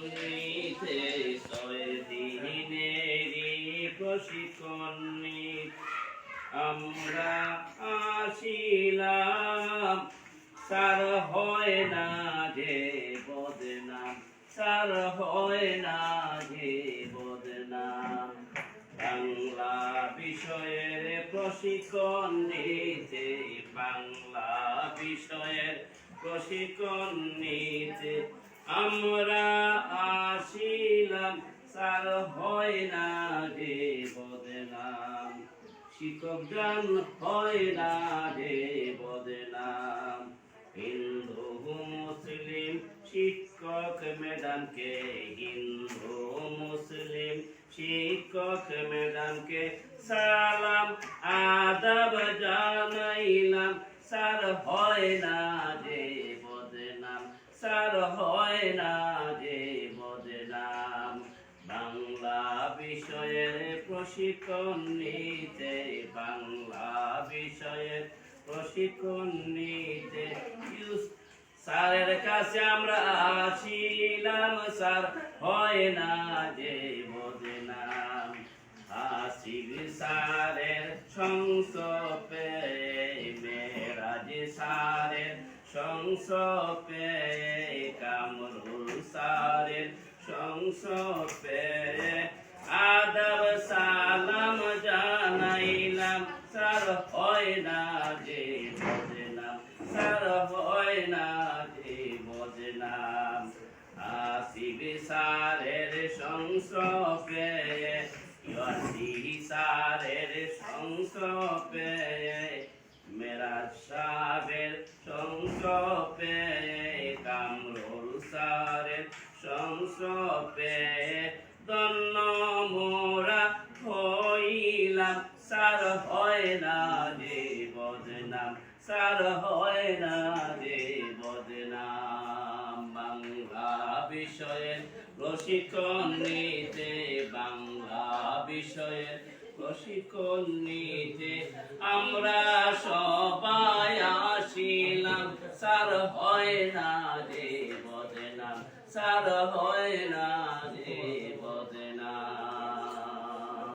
নিতে ছয় দিনেরই প্রশিক্ষণ আমরা আসিলাম। সার হয় না যে বদনাম। সার হয় না যে বদনাম। বাংলা বিষয়ের প্রশিক্ষণ নিতে, বাংলা বিষয়ের প্রশিক্ষণ নিতে আমরা আসিলাম সার হয় না যে বদনাম। শিক্ষক গান হয় না যে বদনাম। হিন্দু মুসলিম শিক্ষক ম্যাডামকে হিন্দু মুসলিম শিক্ষক ম্যাডামকে সালাম, আদাব জানাইলাম, স্যার হয় না যে বদনাম। স্যার হয় না যে বদনাম বাংলা স্যারের কাছে আমরা আসিলাম, স্যার হয় না যে বদনাম আসিল স্যারের সংসপে মেরাজ স্যারের সংসপে কামরুল স্যারের সংসপে আদব সালাম জানাইলাম। স্যার হয় না যে বদনাম স্যার হয় না যে বদনাম। আসিবি সারের সংসপে সারের সংসপে। মেরাজ সাহেবের সংসপে কামরুল সারের সংসপে দন্ন মোরা হইলাম সার হয় না যে বদনাম, সার হয় না যে বদনাম। বাংলা বিষয়ের প্রশিক্ষণ নিতে, বাংলা বিষয়ের প্রশিক্ষণ নিতে আমরা সবাই আসিলাম। সার হয় না রে বদনাম সার হয় না